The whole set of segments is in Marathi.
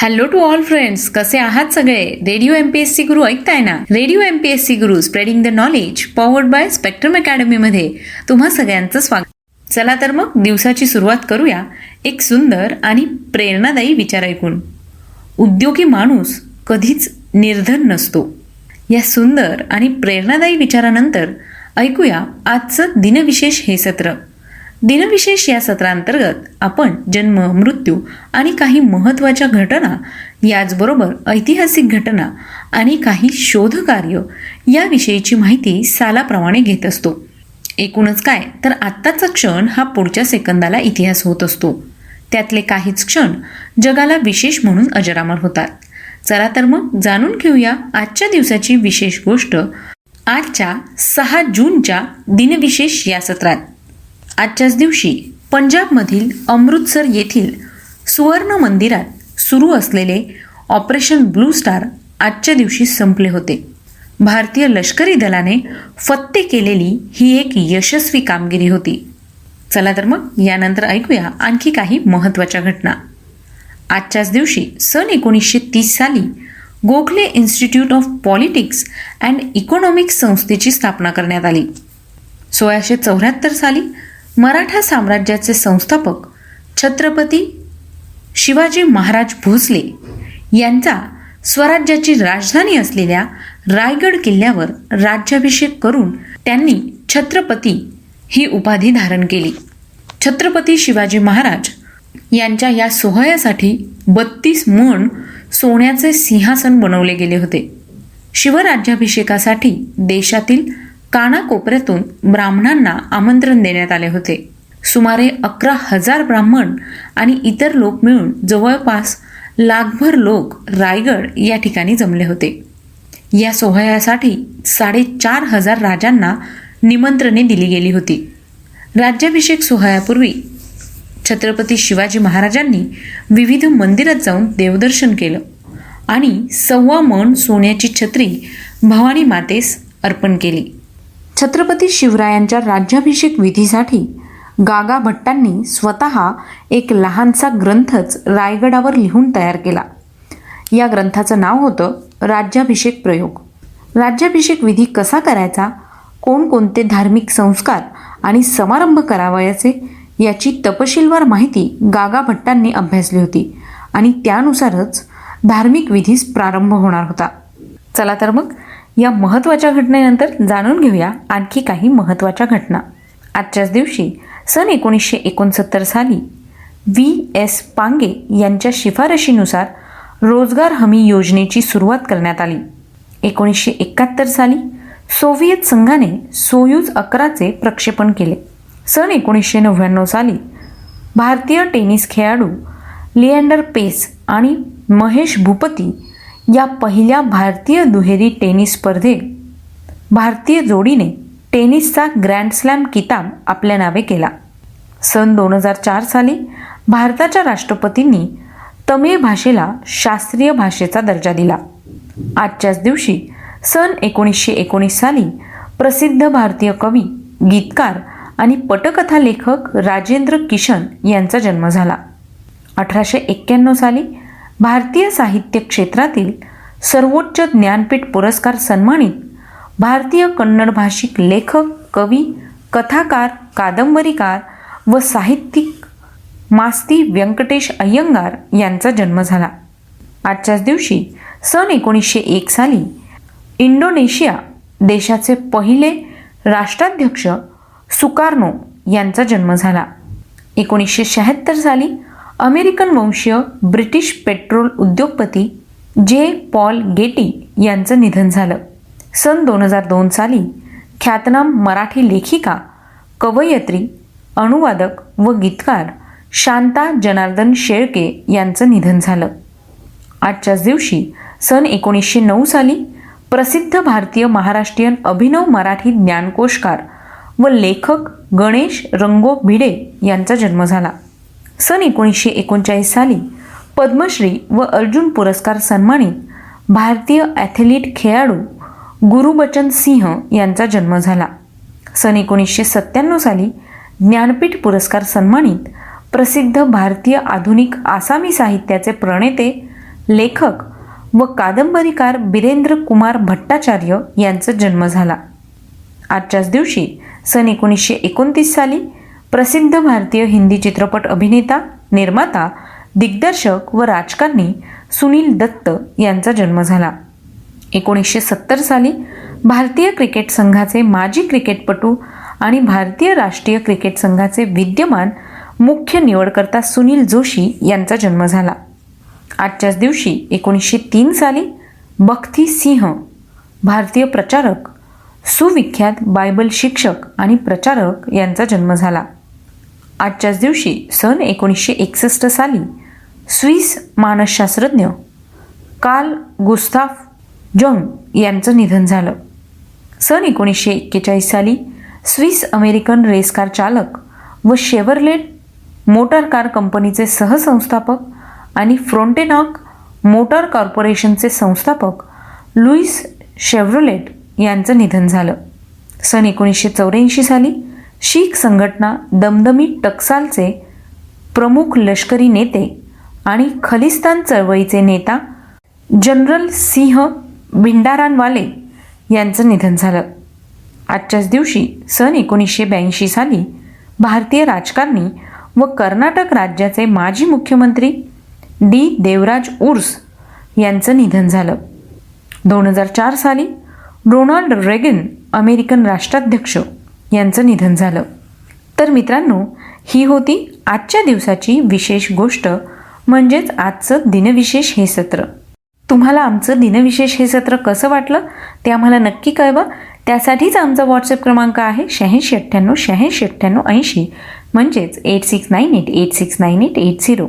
हॅलो टू ऑल फ्रेंड्स कसे आहात सगळे? Radio M P S C guru ऐकताय ना? Radio M P S C guru spreading the knowledge powered by spectrum अकॅडमीमध्ये तुम्हा सगळ्यांचं स्वागत. चला तर मग दिवसाची सुरुवात करूया. एक सुंदर आणि प्रेरणादायी विचार ऐकून. उद्योगी माणूस कधीच निर्धन नसतो. या सुंदर आणि प्रेरणादायी विचारानंतर ऐकूया आजचं दिनविशेष हे सत्र. दिनविशेष या सत्रांतर्गत आपण जन्म मृत्यू आणि काही महत्त्वाच्या घटना याचबरोबर ऐतिहासिक घटना आणि काही शोधकार्य याविषयीची माहिती सालाप्रमाणे घेत असतो. एकूणच काय तर आत्ताचा क्षण हा पुढच्या सेकंदाला इतिहास होत असतो. त्यातले काहीच क्षण जगाला विशेष म्हणून अजरामर होतात. चला तर मग जाणून घेऊया आजच्या दिवसाची विशेष गोष्ट आजच्या सहा जूनच्या दिनविशेष या सत्रात. आजच्याच दिवशी पंजाबमधील अमृतसर येथील सुवर्ण मंदिरात सुरू असलेले ऑपरेशन ब्लू स्टार आजच्या दिवशी संपले होते. भारतीय लष्करी दलाने फत्ते केलेली ही एक यशस्वी कामगिरी होती. चला तर मग यानंतर ऐकूया आणखी काही महत्त्वाच्या घटना. आजच्याच दिवशी सन एकोणीसशे तीस साली Gokhale institute of politics and economics संस्थेची स्थापना करण्यात आली. सोळाशे चौऱ्याहत्तर साली मराठा साम्राज्याचे संस्थापक छत्रपती शिवाजी महाराज भोसले यांचा स्वराज्याची राजधानी असलेल्या रायगड किल्ल्यावर राज्याभिषेक करून त्यांनी छत्रपती ही उपाधी धारण केली. छत्रपती शिवाजी महाराज यांच्या या सोहळ्यासाठी बत्तीस मण सोन्याचे सिंहासन बनवले गेले होते. शिवराज्याभिषेकासाठी देशातील कानाकोपऱ्यातून ब्राह्मणांना आमंत्रण देण्यात आले होते. सुमारे अकरा हजार ब्राह्मण आणि इतर लोक मिळून जवळपास लाखभर लोक रायगड या ठिकाणी जमले होते. या सोहळ्यासाठी साडेचार हजार राजांना निमंत्रणे दिली गेली होती. राज्याभिषेक सोहळ्यापूर्वी छत्रपती शिवाजी महाराजांनी विविध मंदिरात जाऊन देवदर्शन केलं आणि सव्वा मन सोन्याची छत्री भवानी मातेस अर्पण केली. छत्रपती शिवरायांच्या राज्याभिषेक विधीसाठी गागा भट्टांनी स्वतः एक लहानसा ग्रंथच रायगडावर लिहून तयार केला. या ग्रंथाचं नाव होतं राज्याभिषेक प्रयोग. राज्याभिषेक विधी कसा करायचा? कोणकोणते धार्मिक संस्कार आणि समारंभ करावयाचे? याची तपशीलवार माहिती गागा भट्टांनी अभ्यासली होती आणि त्यानुसारच धार्मिक विधीस प्रारंभ होणार होता. चला तर मग या महत्त्वाच्या घटनेनंतर जाणून घेऊया आणखी काही महत्त्वाच्या घटना. आजच्याच दिवशी सन एकोणीसशे एकोणसत्तर साली व्ही. एस. पांगे यांच्या शिफारशीनुसार रोजगार हमी योजनेची सुरुवात करण्यात आली. एकोणीसशे एकाहत्तर साली सोव्हिएत संघाने सोयूज अकराचे प्रक्षेपण केले. सन एकोणीसशे नव्याण्णव साली भारतीय टेनिस खेळाडू लिएंडर पेस आणि महेश भूपती या पहिल्या भारतीय दुहेरी टेनिस स्पर्धेत भारतीय जोडीने टेनिसचा ग्रँड स्लॅम किताब आपल्या नावे केला. सन दोन हजार चार साली भारताच्या राष्ट्रपतींनी तमिळ भाषेला शास्त्रीय भाषेचा दर्जा दिला. आजच्याच दिवशी सन एकोणीसशे एकोणीस साली प्रसिद्ध भारतीय कवी गीतकार आणि पटकथा लेखक राजेंद्र किशन यांचा जन्म झाला. अठराशे एक्क्याण्णव साली भारतीय साहित्य क्षेत्रातील सर्वोच्च ज्ञानपीठ पुरस्कार सन्मानित भारतीय कन्नड भाषिक लेखक कवी कथाकार कादंबरीकार व साहित्यिक मास्ती व्यंकटेश अय्यंगार यांचा जन्म झाला. आजच्याच दिवशी सन एकोणीसशे एक साली इंडोनेशिया देशाचे पहिले राष्ट्राध्यक्ष सुकार्नो यांचा जन्म झाला. एकोणीसशे शहात्तर साली अमेरिकन वंशीय ब्रिटिश पेट्रोल उद्योगपती जे पॉल गेटी यांचं निधन झालं. सन दोन हजार दोन साली ख्यातनाम मराठी लेखिका कवयित्री अनुवादक व गीतकार शांता जनार्दन शेळके यांचं निधन झालं. आजच्याच दिवशी सन एकोणीसशे नऊ साली प्रसिद्ध भारतीय महाराष्ट्रीयन अभिनव मराठी ज्ञानकोशकार व लेखक गणेश रंगो भिडे यांचा जन्म झाला. सन एकोणीसशे एकोणचाळीस साली पद्मश्री व अर्जुन पुरस्कार सन्मानित भारतीय ॲथलीट खेळाडू गुरुबचन सिंह यांचा जन्म झाला. सन एकोणीसशे सत्त्याण्णव साली ज्ञानपीठ पुरस्कार सन्मानित प्रसिद्ध भारतीय आधुनिक आसामी साहित्याचे प्रणेते लेखक व कादंबरीकार बिरेंद्र कुमार भट्टाचार्य यांचा जन्म झाला. आजच्याच दिवशी सन एकोणीसशे एकोणतीस साली प्रसिद्ध भारतीय हिंदी चित्रपट अभिनेता निर्माता दिग्दर्शक व राजकारणी सुनील दत्त यांचा जन्म झाला. एकोणीसशे सत्तर साली भारतीय क्रिकेट संघाचे माजी क्रिकेटपटू आणि भारतीय राष्ट्रीय क्रिकेट संघाचे विद्यमान मुख्य निवडकर्ता सुनील जोशी यांचा जन्म झाला. आजच्याच दिवशी एकोणीसशे तीन साली बख्ती सिंह भारतीय प्रचारक सुविख्यात बायबल शिक्षक आणि प्रचारक यांचा जन्म झाला. आजच्याच दिवशी सन एकोणीसशे एकसष्ट साली स्विस मानसशास्त्रज्ञ कार्ल गुस्ताफ जॉंग यांचं निधन झालं. सन एकोणीसशे एक्केचाळीस साली स्विस अमेरिकन रेस कार चालक व शेवरलेट मोटार कार कंपनीचे सहसंस्थापक आणि फ्रोंटेनॉक मोटार कॉर्पोरेशनचे संस्थापक लुईस शेव्रोलेट यांचं निधन झालं. सन एकोणीसशे चौऱ्याऐंशी साली शीख संघटना दमदमी टक्सालचे प्रमुख लष्करी नेते आणि खलिस्तान चळवळीचे नेता जनरल सिंह भिंडारानवाले यांचं निधन झालं. आजच्याच दिवशी सन एकोणीसशे ब्याऐंशी साली भारतीय राजकारणी व कर्नाटक राज्याचे माजी मुख्यमंत्री डी देवराज उर्स यांचं निधन झालं. दोन हजार चार साली डोनाल्ड रेगन अमेरिकन राष्ट्राध्यक्ष यांचं निधन झालं. तर मित्रांनो ही होती आजच्या दिवसाची विशेष गोष्ट म्हणजेच आजचं दिनविशेष हे सत्र. तुम्हाला आमचं दिनविशेष हे सत्र कसं वाटलं ते आम्हाला नक्की कळवा. त्यासाठीच आमचा व्हॉट्सअप क्रमांक आहे शहाऐंशी अठ्ठ्याण्णव शहाऐंशी अठ्ठ्याण्णव ऐंशी म्हणजेच eight six nine eight eight six nine eight eight zero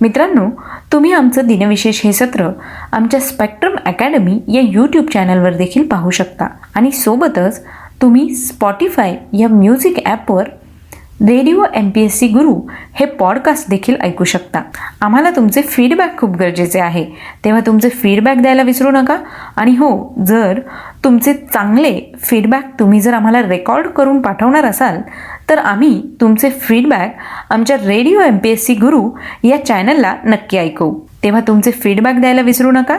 मित्रांनो तुम्ही आमचं दिनविशेष हे सत्र आमच्या स्पेक्ट्रम अकॅडमी या यूट्यूब चॅनलवर देखील पाहू शकता आणि सोबतच तुम्ही स्पॉटीफाय या म्युझिक ॲपवर radio M P S C guru हे पॉडकास्ट देखील ऐकू शकता. आम्हाला तुमचे फीडबॅक खूप गरजेचे आहे. तेव्हा तुमचे फीडबॅक द्यायला विसरू नका. आणि हो जर तुमचे चांगले फीडबॅक तुम्ही जर आम्हाला रेकॉर्ड करून पाठवणार असाल तर आम्ही तुमचे फीडबॅक आमच्या radio M P S C guru या चॅनलला नक्की ऐकू. तेव्हा तुमचे फीडबॅक द्यायला विसरू नका.